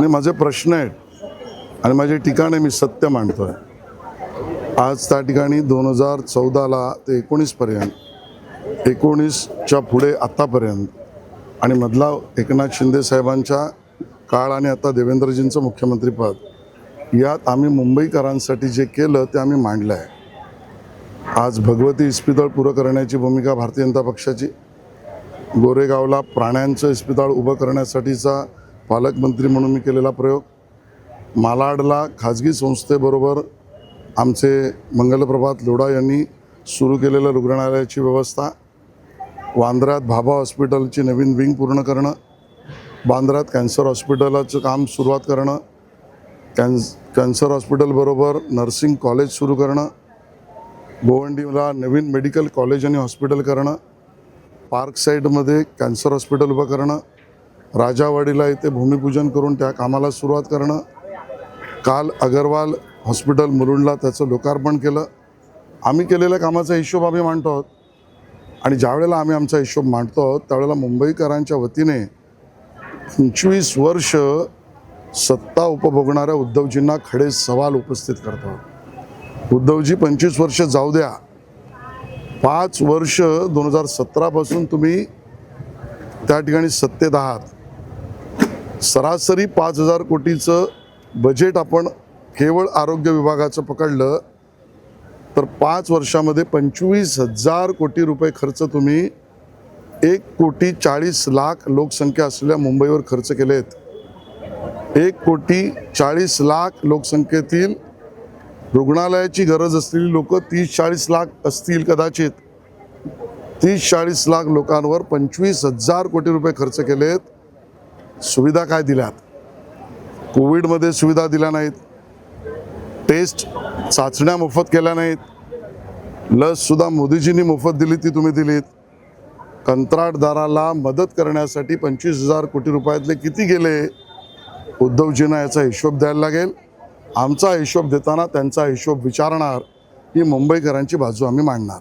नाही माझे प्रश्न आहेत आणि माझे ठिकाणे मी सत्य मांडतोय. आज त्या ठिकाणी दोन हजार चौदाला ते एकोणीसपर्यंत एकोणीसच्या पुढे आत्तापर्यंत आणि मधला एकनाथ शिंदे साहेबांच्या काळ आणि आता देवेंद्रजींचं मुख्यमंत्रीपद यात आम्ही मुंबईकरांसाठी जे केलं ते आम्ही मांडलं आहे. आज भगवती इस्पितळ पुरं करण्याची भूमिका भारतीय जनता पक्षाची गोरेगावला प्राण्यांचं इस्पितळ उभं करण्यासाठीचा पालकमंत्री म्हणून मी केलेला प्रयोग. मालाडला खाजगी संस्थेबरोबर आमचे मंगलप्रभात लोढा यांनी सुरू केलेलं रुग्णालयाची व्यवस्था वांद्र्यात भाभा हॉस्पिटलची नवीन विंग पूर्ण करणं बांद्र्यात कॅन्सर हॉस्पिटलाचं काम सुरुवात करणं कॅन्स कॅन्सर हॉस्पिटलबरोबर नर्सिंग कॉलेज सुरू करणं गोवंडीला नवीन मेडिकल कॉलेज आणि हॉस्पिटल करणं पार्क साईडमध्ये कॅन्सर हॉस्पिटल उभं करणं राजावाडीला इथे भूमिपूजन करून त्या कामाला सुरुवात करणं. काल अगरवाल हॉस्पिटल मुलुंडला त्याचं लोकार्पण केलं. आम्ही केलेल्या कामाचा हिशोब आम्ही मांडतो आहोत. आणि ज्यावेळेला आम्ही आमचा हिशोब मांडतो आहोत त्यावेळेला मुंबईकरांच्या वतीने पंचवीस वर्ष सत्ता उपभोगणाऱ्या उद्धवजींना खडे सवाल उपस्थित करतो आहोत. उद्धवजी पंचवीस वर्ष जाऊ द्या. पाच वर्ष दोन हजार सतरापासून तुम्ही त्या ठिकाणी सत्तेत आहात. सरासरी पाच हजार कोटीचं बजेट आपण केवळ आरोग्य विभागाचं पकडलं तर पाच वर्षामध्ये पंचवीस हजार कोटी रुपये खर्च तुम्ही एक कोटी चाळीस लाख लोकसंख्या असलेल्या मुंबईवर खर्च केलेत. एक कोटी चाळीस लाख लोकसंख्येतील रुग्णालयाची गरज असलेली लोक तीस चाळीस लाख असतील कदाचित. तीस चाळीस लाख लोकांवर पंचवीस हजार कोटी रुपये खर्च केलेत. सुविधा काय दिल्यात? कोविडमध्ये सुविधा दिल्या नाहीत. टेस्ट चाचण्या मोफत केल्या नाहीत. लससुद्धा मोदीजींनी मोफत दिली ती तुम्ही दिलीत. कंत्राटदाराला मदत करण्यासाठी पंचवीस हजार कोटी रुपयातले किती गेले? उद्धवजींना याचा हिशोब द्यायला लागेल. आमचा हिशोब देताना त्यांचा हिशोब विचारणार ही मुंबईकरांची बाजू आम्ही मांडणार.